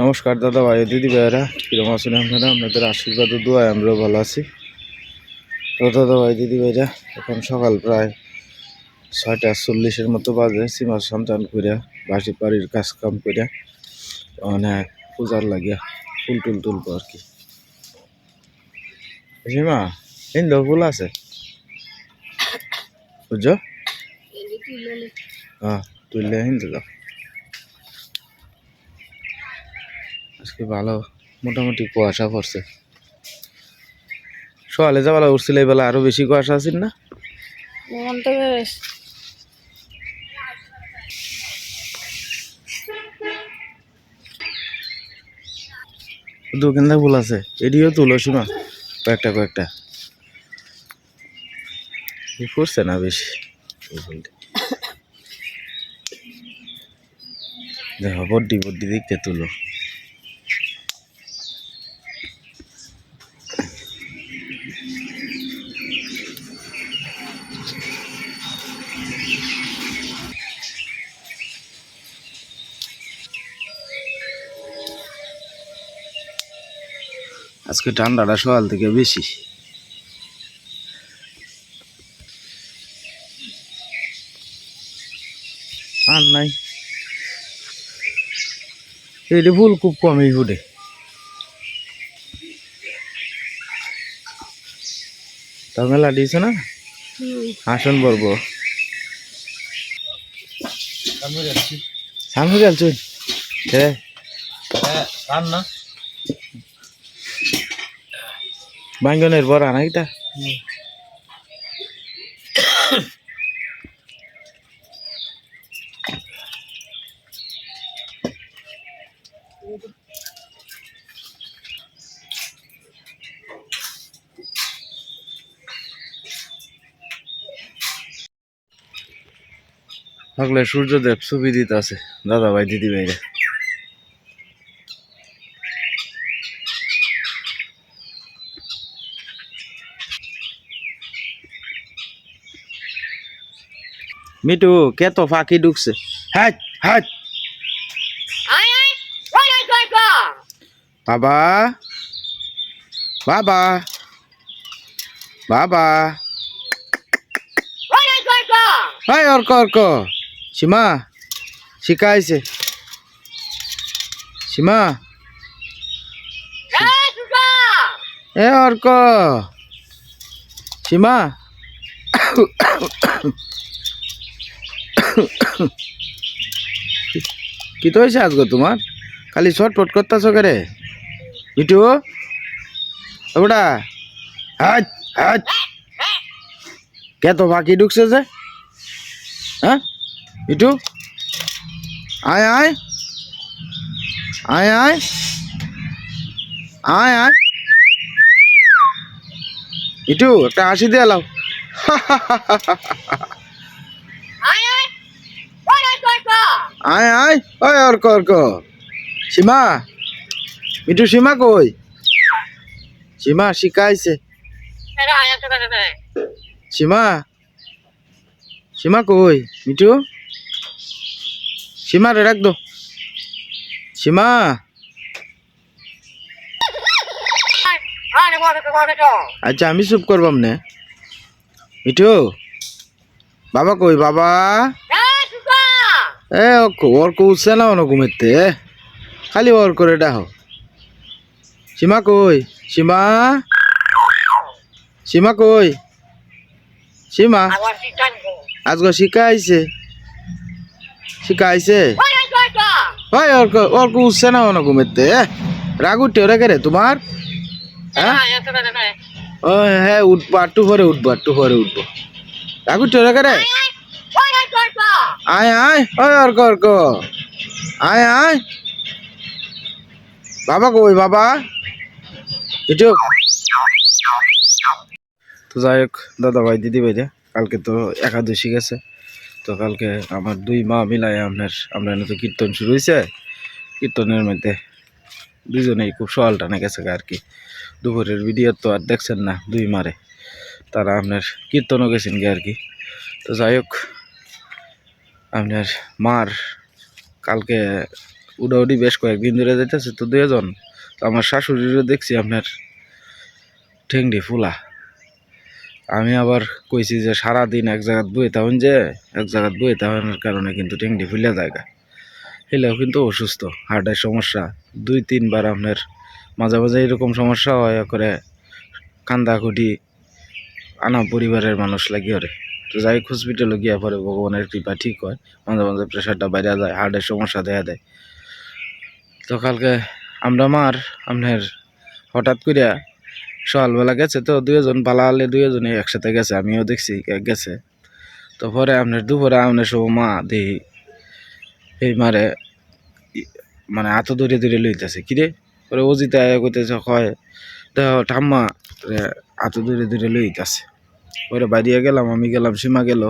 নমস্কার দাদা ভাই দিদি ভাইয়েরা কিরম আছেন আপনারা? আপনাদের আশীর্বাদ দোয়ায় আমরাও ভালো আছি। তো দাদা ভাই দিদি ভাইরা এখন সকাল প্রায় ছয়টা চল্লিশের মতো বাজে সীমা সন্তান করিয়া বাসি বাড়ির কাজ কাম করিয়া মানে পূজার লাগিয়া ফুল টুল তুলবো আর কি। সীমা হিন্দু ফুল আছে? বুঝছ? হ্যাঁ তুললে। হিন্দু দাও। আজকে ভালো মোটামুটি কুয়াশা পড়ছে। সকালে যাবেলা উঠছিল এই বেলা আরও বেশি কুয়াশা আছে না? দু কেন্দা ফুল আছে এদিকেও তুলো সীমা কয়েকটা। কয়েকটা ফুটছে না বেশি। দেখো বড্ডি বড্ডি দেখতে তুলো। আজকে ঠান্ডাটা সকাল থেকে বেশি। আর নাই। এইটি ফুল খুব কমই ফুটে তা মেলা দিয়েছে না? আসন বলব। সামনে গেলছ হ্যাঁ রান্না। বাঙ্গনের বড় না এটা থাকলে সূর্যদেব ছবি দিতে আছে দাদা ভাই দিদি ভাইরা মিটু কে তো ফাঁকি ঢুকছে? হ্যাঁ হ্যাঁ বাবা। বাবা। বাবা। হাই অর্ক অর্ক। সীমা শিখাইছে সীমা। এ অর্ক। সীমা। কি তো হয়েছে আজকে তোমার? খালি ছটফট করতেছ কে মিটু ওটা হাট হাট কে তো বাকি ঢুকছে যে? হ্যাঁ? মিটু আয় আয়। আয় আয়। আয় আয়। ইটু একটা হাসি দিয়ে লাও। আয় আয় ওই অর্ক অর্ক সীমা মিটু সীমা কই? সীমা শিখাইছে। সীমা সীমা কই মিটু সীমা রে রাখ দো। সীমা। আচ্ছা আমি চুপ করবাম নে। মিঠু বাবা কই বাবা? এ ওর উঠছে না অন ঘুমেতে খালি ওর করে ডাহো। সীমা কই? সীমা? সীমা কই? সীমা? আজকে শিখাইছে। শিখাইছে? ভাই ওর ওর উঠছে না অন ঘুমেতে রাগ উঠতে ওরা কে রে তোমার? হ্যাঁ? ও হ্যাঁ উঠবো একটু পরে উঠবো একটু পরে উঠবো। রাগ উঠতে ওরা কে রে আয় আয়, ওই অর্ক অর্ক। আয় আয়। বাবা কই, বাবা? এটু তো যাই হোক, দাদা ভাই, দিদি ভাইরা, কালকে তো একাদশী গেছে। তো কালকে আমার দুই মা মিলাই আপনার আপনার তো কীর্তন শুরু হয়েছে কীর্তনের মধ্যে দুজনেই খুব সকাল টানে গেছে আর কি। দুপুরের ভিডিও তো আর দেখছেন না দুই মারে। তারা আপনার কীর্তনও গেছেন গে আর কি। তো যাই হোক আপনার মার কালকে উডাউডি বেশ কয়েকদিন ধরে যাইতেছে তো দুজন তো আমার শাশুড়িরও দেখছি আপনার ঠেংডি ফুলা। আমি আবার কইছি যে সারাদিন এক জায়গাত বয়ে তখন যে, এক জায়গাত বয়ে তখনের কারণে কিন্তু ঠেংডি ফুলে জায়গা। হেলেও কিন্তু অসুস্থ, হার্টের সমস্যা। দুই, তিনবার আপনার মাঝে মাঝে এরকম সমস্যা হয় করে কান্দা কুটি আনা পরিবারের মানুষ লাগিয়ে যাই হসপিটালে গিয়া পরে ভগবানের কৃপা ঠিক হয়। মাঝে মাঝে প্রেশারটা বাইরে যায় হার্টের সমস্যা দেখা দেয়। তো কালকে আমরা মার, আপনার হঠাৎ করিয়া সকালবেলা গেছে তো দুজন পালা আলে দুজনে একসাথে গেছে, আমিও দেখছি গেছে। তো পরে আপনার দুপুরে আপনার সব মা দেখি এই মারে মানে হাত ধরে ধরে লইতেছে কিরে পরে অজিতে আয়া কইতেছে, কয় তো ঠাম্মা হাত ধরে ধরে লইতেছে। পরে বাইরিয়া গেলাম, আমি গেলাম, সীমা গেল।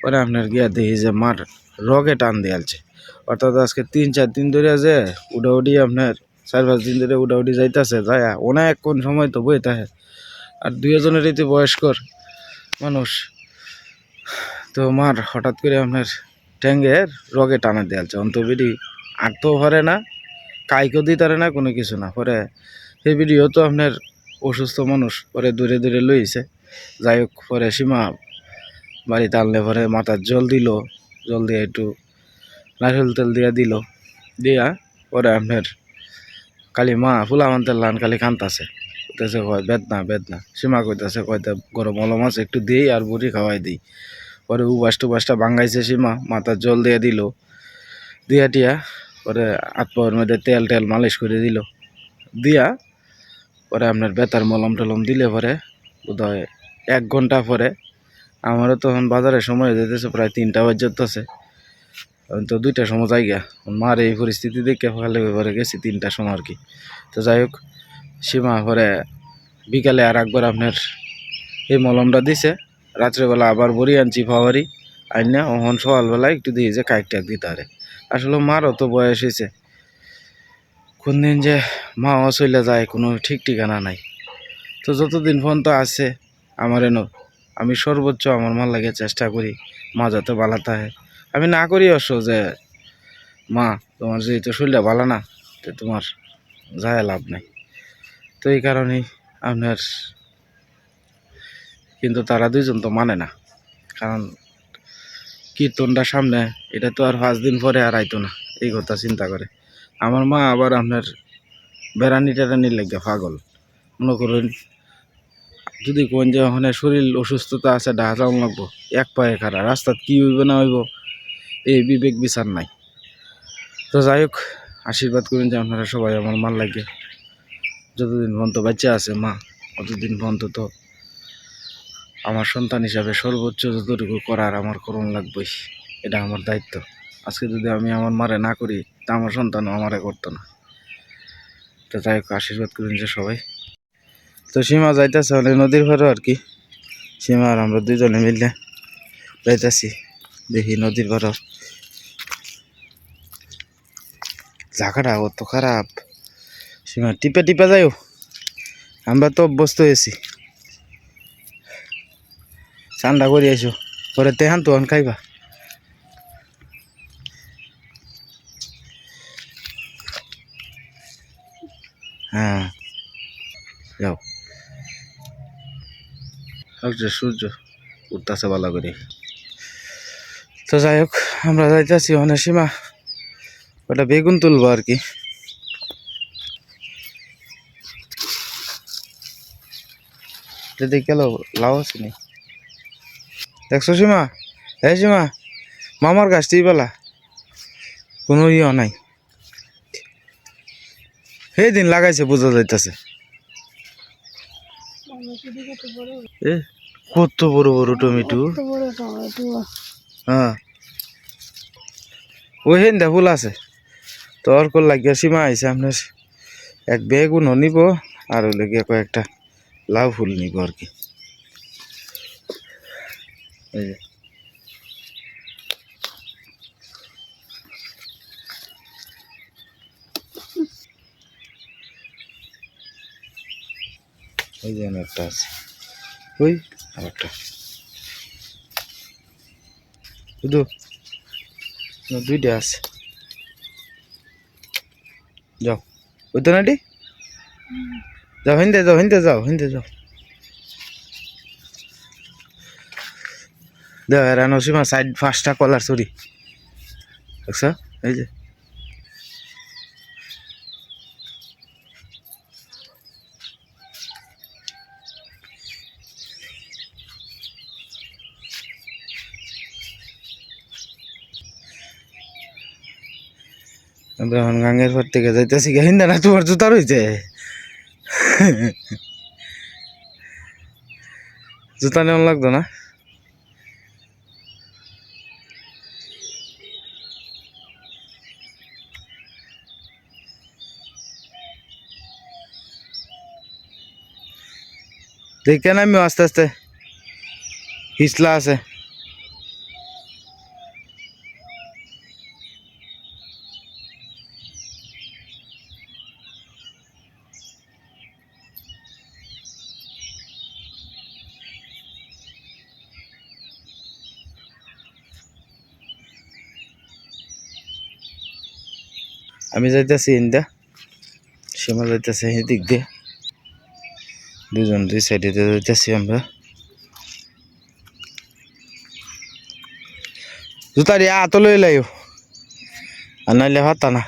পরে আপনার গিয়া দেখি যে মার রগে টান দিয়ালছে অর্থাৎ আজকে তিন, চার দিন ধরে যে উডাউডি আপনার, চার, পাঁচ দিন ধরে উডাউডি যাইতাছে, যায় অনেক কোন সময় তো বই থাকে আর দুইজনের রীতি বয়স্কর মানুষ। তো মার হঠাৎ করে আপনার ট্যাঙ্গের রগে টানা দেয়ালছে অন্তবিডি আর তো ভরে না, কাইকেও দিতারে না, কোনো কিছু না। পরে সেই ভিডিও তো আপনার অসুস্থ মানুষ পরে দূরে দূরে লইছে। যাই হোক, পরে সীমা বাড়িতে আনলে পরে মাথার জল দিল, জল দিয়ে একটু নারকেল তেল দিয়ে দিল। দিয়া পরে আপনার কালি মা ফুলা মানতে লান, কালি কান্তাছে। কইতেছে, কয় বেদনা বেদনা সীমা কইতাছে কয়তে গরম মলম আছে, একটু দিই আর বুড়ি খাওয়াই দিই। পরে উবাস টুবাসটা ভাঙ্গাইছে সীমা, মাথার জল দিয়ে দিল। দিয়া টিয়া পরে পাওয়ার মধ্যে তেল টেল মালিশ করে দিল। দিয়া পরে আপনার বেতার মলম টলম দিলে পরে বোধহয় এক ঘণ্টা পরে। আমারও তখন বাজারে সময় যেতেছে প্রায় তিনটা বাজতেছে তো দুইটা সময় যাই গা মার এই পরিস্থিতি দেখে ফেলে পরে গেছি, তিনটার সময় আর কি। তো যাই হোক, সীমা পরে বিকালে আর একবার আপনার এই মলমটা দিছে। রাত্রেবেলা আবার বড়ি আনছি, ফাওয়ারি আইনা, ওহন সকালবেলা একটু দিয়ে যে কাইক টাক দিতে পারে। আসলে মারও তো বয়স হয়েছে। কোন দিন যে মা চলে যায়, কোনো ঠিক ঠিকানা নাই। তো যতদিন পর্যন্ত আছে আমার এনো আমি সর্বোচ্চ আমার মার লাগে চেষ্টা করি, মা যাতে ভালো থাকে। আমি না করি অবশ্য যে, মা, তোমার যেহেতু শরীরটা ভালো না, তো তোমার যায় লাভ নাই। তো এই কারণেই আপনার, কিন্তু তারা দুইজন তো মানে না। কারণ কীর্তনটা সামনে, এটা তো আর পাঁচ দিন পরে আর আইতো না, এই কথা চিন্তা করে। আমার মা আবার আপনার বেড়ানি টেরানির লেগে পাগল। মনে করুন যদি কোন যে ওখানে শরীর অসুস্থতা আছে ডাহা যাওয়া লাগবো, এক পায়ে খারা রাস্তাত কি হইব না হইব, এই বিবেক বিচার নাই। তো যাই হোক, আশীর্বাদ করুন যে আপনারা সবাই আমার মাল লাগে। যতদিন পর্যন্ত বাচ্চা আছে মা, অতদিন পর্যন্ত তো আমার সন্তান হিসাবে সর্বোচ্চ যতটুকু করার আমার করণ লাগবেই, এটা আমার দায়িত্ব। আজকে যদি আমি আমার মারে না করি, তা আমার সন্তানও আমারে করতো না। তো যাই হোক, আশীর্বাদ করুন যে সবাই। তো সীমা যাইতেছে অনেক নদীর ঘরে আর কি। সীমা আর আমরা দুজনে মিলে যাইতেছি। দেখি নদীর ঘর। জায়গাটা অত খারাপ। সীমা টিপে টিপে যাইও। আমরা তো অভ্যস্ত হয়েছি। ঠান্ডা করে আইসো। পরে তেহান তো খাইবা। হ্যাঁ। যাও। সূর্য উঠতেছে ভালো করে। তো যাই হোক, আমরা যাইতেছি অনেক সীমা ওটা বেগুন তুলবো আর কি। যদি গেল, লাউ আছে নি? দেখছ সীমা? হ্যাঁ সীমা, মামার গাছটি বেলা। কোনো ইয়ে নাই। সেই দিন লাগাইছে, বোঝা যাইতেছে। এ কত বড় বড় টমেটো? হ্যাঁ। ওই হেন্দা ফুল আছে। তো কল লাগিয়া সীমা আইছে আপনার এক বেগুন নিব আর হইলে গিয়ে কয়েকটা লাউ ফুল নিব আর কি। এই যে। ওই যে একটা আছে। ওই আর একটা শুধু দুইটা আছে। যাও। ওই তো নাটি? যাও, হিন্দে যাও হিন্দে যাও হিন্দে যাও। দেখ, এরা নসীমা সাইড ফার্স্টটা কলার চুরি দেখছ? এই যে। এখন গাঙ্গের পর থেকে যাইতেছি হিন্দা না, তোমার জুতা রয়েছে জুতা নেওয়া লাগতো না? দেখে না আমি আস্তে আস্তে। হিসলা আছে। আমি যাইতেছি ইন্দা। সীমা যাইতেছে দিক দিয়ে। দুজন দুই সাইডে যাইতেছি আমরা। জুতা দিয়ে আত লই লাইও। আনাইলে নাইলে হাতা না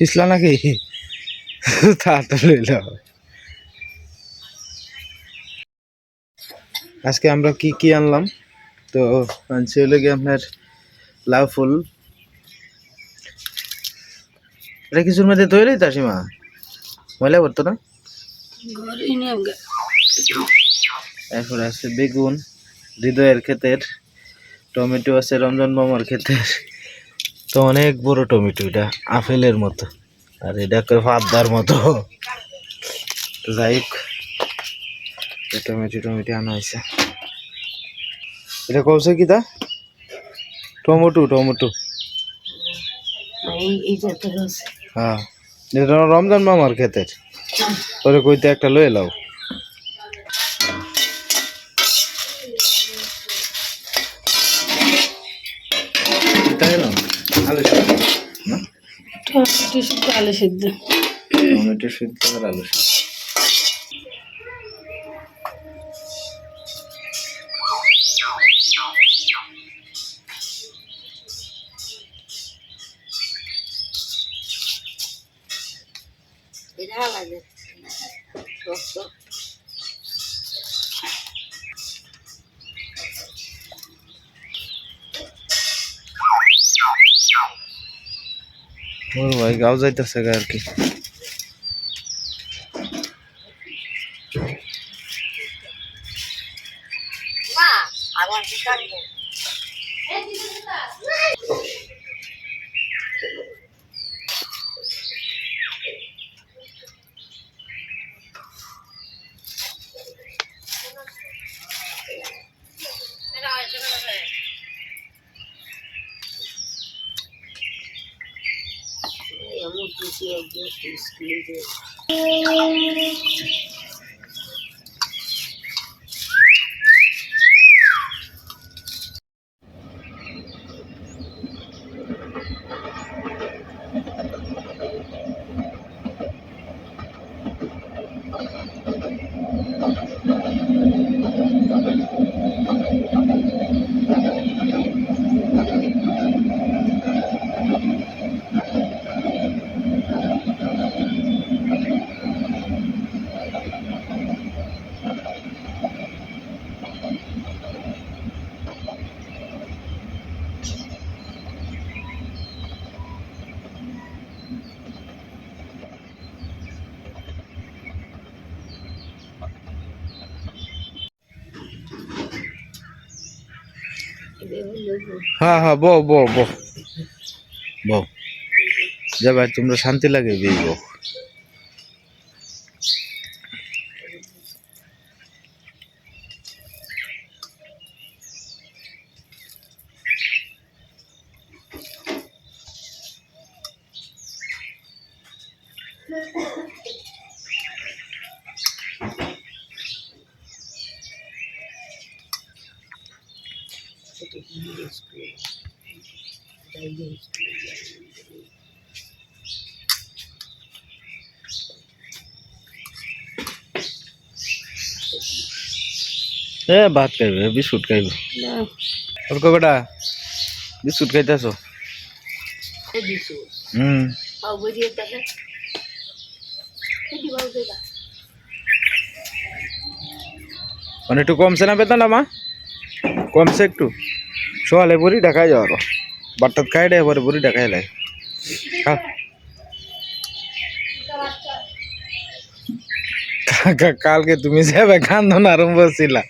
পিছলা নাকি? লইল আজকে আমরা কি কি আনলাম? তো আনছি হলো গিয়ে আপনার লাউ ফুল। এটা কিছুর মধ্যে তৈরি তাসিমা ময়লা করতো না? এরপরে আছে বেগুন হৃদয়ের ক্ষেতের টমেটো আছে রঞ্জন মামার ক্ষেতের। তো অনেক বড় টমেটো এটা আপেলের মতো। আর এটা করে পাবদার মতো। যাই হোক টমেটো টমেটো আনা হয়েছে। এটা কবছে কি তা? Tomato tomato. হ্যাঁ। এটা রমজান মামার ক্ষেতের। ওরে কইতে একটা লয়ে লাও। সিদ্ধ আলু সিদ্ধ। টমেটো সিদ্ধ আর আলু সিদ্ধ। ওর ভাই গাও যাইতেছে আর কি আবার দোকান এমন কিছু একজন স্কুলে হ্যাঁ হ্যাঁ বো বো বো বো যা ভাই তোমরা শান্তি লাগে বেই বো এ ভাত খাইবে বিস্কুট খাইব। তোর কবেটা বিস্কুট খাইতেছ হুম মানে একটু কমছে না বেতনটা মা কমছে একটু সোয়ালে বুড়ি দেখাই যাওয়ার বাট্টাত খাই দেয় পরে বুড়ি খা। কা- কালকে তুমি যাবে কান্দন আরম্ভ ছিলা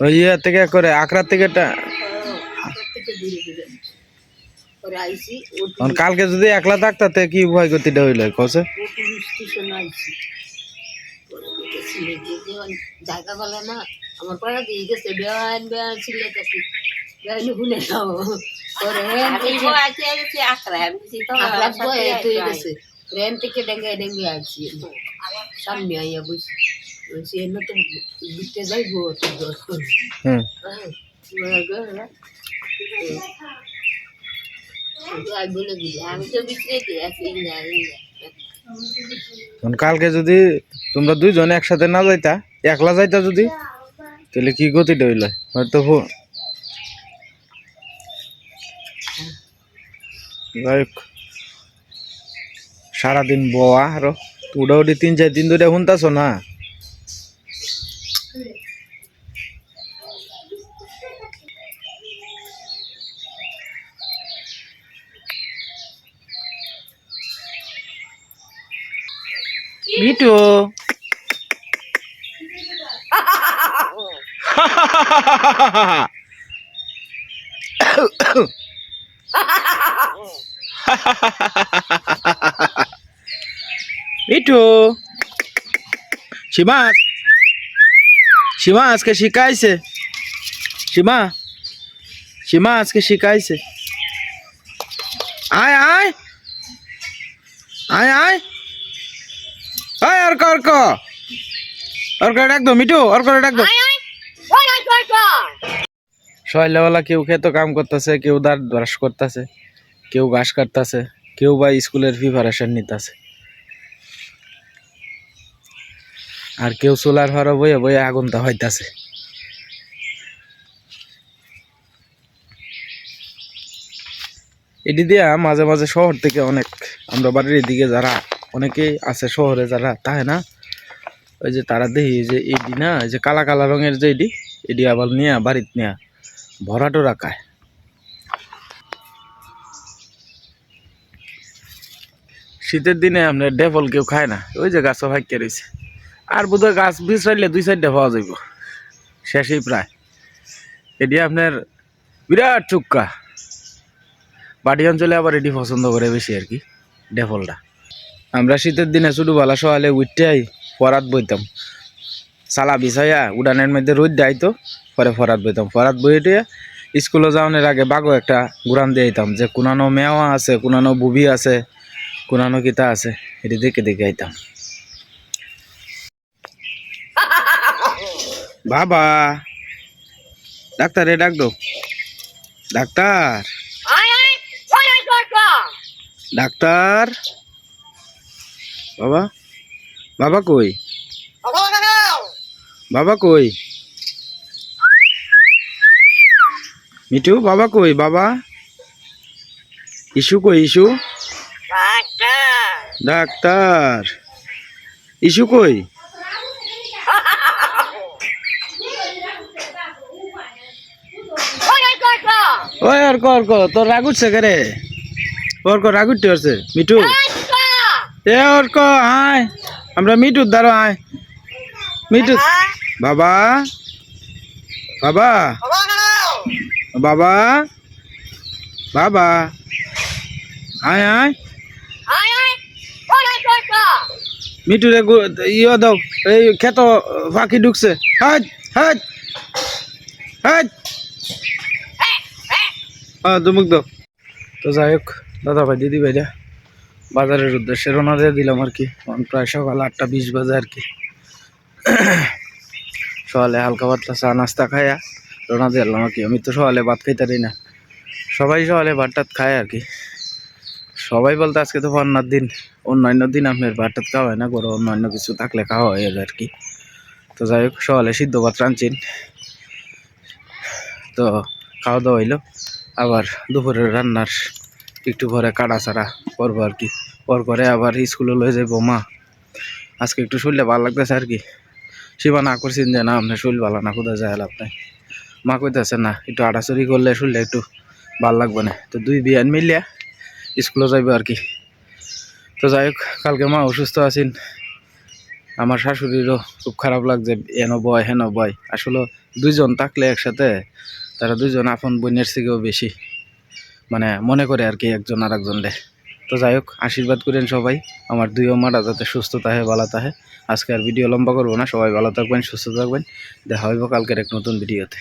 ওই ইয়ে থেকে করে আকরার থেকে হাতের থেকে কালকে যদি একলা থাকতে কি ভয় গতিটা হইল? কসে? জায়গা বলে না আমার পড়া দিয়ে গেছে বেয়ান বেয়ান ছিলে গেছে বেয়ান হুনে যাও পরে ট্রেন থেকে ডেঙ্গে ডেঙ্গে আসছি সামনে আইয়া বসে তো দিতে এখন কালকে যদি তোমরা দুইজন একসাথে না যাইতা একলা যাইতা যদি তাহলে কি গতিটা হইল? হয়তো যাই হোক। সারাদিন বোয়া আরও। উড়াউড়ি তিন চার দিন ধরে শুনতাছ না? মিটু মিঠু সীমা সীমা আজকে শিখাইছে সীমা সীমা আজকে শিখাইছে আয় আয় আয় আয় আয় অর্ক অর্ক ডাক দো মিঠু অর্ক ডাক দো। সকালবেলা কেউ খেতো কাম করতেছে কেউ দাঁত ব্রাশ করতেছে কেউ ঘাস কাটতেছে কেউ বা স্কুলের প্রিপারেশন নিতেছে। আর কেউ সোলার হরা বইয়ে বইয়ে আগুনটা হইতাছে। এটি দিয়া মাঝে মাঝে শহর থেকে অনেক আমরা বাড়ির এদিকে যারা অনেকেই আছে শহরে যারা, তাই না? ওই যে তারা দেখি যে এডি না যে কালা কালা রঙের যে এডি এডি আবার নিয়ে, বাড়িতে নিয়ে ভরাটো রাখায় শীতের দিনে আপনার ডেফল কেউ খায় না, ওই যে গাছও ভাগ্যে রয়েছে। আর বোধহয় গাছ বিছরাইলে দুই সাইডে পাওয়া যাইব, শেষেই প্রায়। এটি আপনার বিরাট চুক্কা। বাড়ি অঞ্চলে আবার এটি পছন্দ করে বেশি আর কি, ডেফলটা। আমরা শীতের দিনে শুধু ভালো সকালে উঠতেই ফরাত বইতাম। সালা বিছাইয়া উড়ানের মধ্যে রোদ দেয় তো পরে ফরাত বইতাম। ফরাত বইতে স্কুলে যাওয়ানোর আগে বাগো একটা গুড়ান দিয়ে আইতাম যে কোনানো মেওয়া আছে কোনানো বুবি আছে কোনানো কিতা আছে? এটি দেখে দেখে আইতাম। বাবা ডাক্তারে ডাক দো ডাক্তার। ডাক্তার। বাবা? বাবা কই? বাবা কই? মিঠু বাবা কই? বাবা? ইসু কই ইসু ডাক্তার! ইসু কই? ওই আর কর কর। তোর রাগ উঠছে কে রে ওর কর রাগ উঠতে পারছে। মিঠু। এ ওর ক আয়। আমরা মিঠুর দ্বারা আয়। মিঠু বাবা। বাবা। বাবা। বাবা আয় আয়। মিঠু রে গু- ইয়ে দাও। এই ক্ষেত পাখি ঢুকছে। হাট হাট। হাট। হ্যাঁ দুমুক দাও। তো যাই হোক দাদা ভাই দিদি ভাই ভাইরা বাজারের উদ্দেশ্যে রোনা দিয়ে দিলাম আর কি। প্রায় সকাল আটটা বিশ বাজে আর কি। সকালে হালকা পাতলা চা, নাস্তা খাইয়া রোনা দিয়ে আর কি। আমি তো সকালে ভাত খাইতে পারি না। সবাই সকালে ভাত টাত খায় আর কি। সবাই বলতে আজকে তো পান্নার দিন। অন্যান্য দিন আপনার ভাত টাত খাওয়া হয় না করে অন্যান্য কিছু থাকলে খাওয়া হয় আর কি। তো যাই হোক, সকালে সিদ্ধ ভাত রাঁধছেন। তো খাওয়া দাওয়া হইল। আবার দুপুরের রান্নার একটু পরে কাটা ছাড়া করব আর কি। পর করে আবার স্কুলে লয়ে যাব মা। আজকে একটু শরীরটা ভালো লাগতেছে আর কি। সীমা না করছেন যে না আপনার শরীর ভালো না, কোথায় যায় নাই মা কইতেছে, না, একটু আটাচড়ি করলে শরীরটা একটু ভালো লাগবে না। তো দুই বিয়ান মিলিয়া স্কুলে যাইবো আর কি। তো যাই হোক, কালকে মা অসুস্থ আছেন। আমার শাশুড়িরও খুব খারাপ লাগছে, এন বয়, হেন বয়। আসলে দুইজন থাকলে একসাথে, তারা দুইজন আপন বোনের থেকেও বেশি। মানে মনে করে আর কি একজন আর একজন একজনরে তো যাই হোক, আশীর্বাদ করেন সবাই। আমার দুই মাটা যাতে সুস্থ থাকে ভালো থাকে আজকে আর ভিডিও লম্বা করব না। সবাই ভালো থাকবেন, সুস্থ থাকবেন। দেখা হইব কালকের এক নতুন ভিডিওতে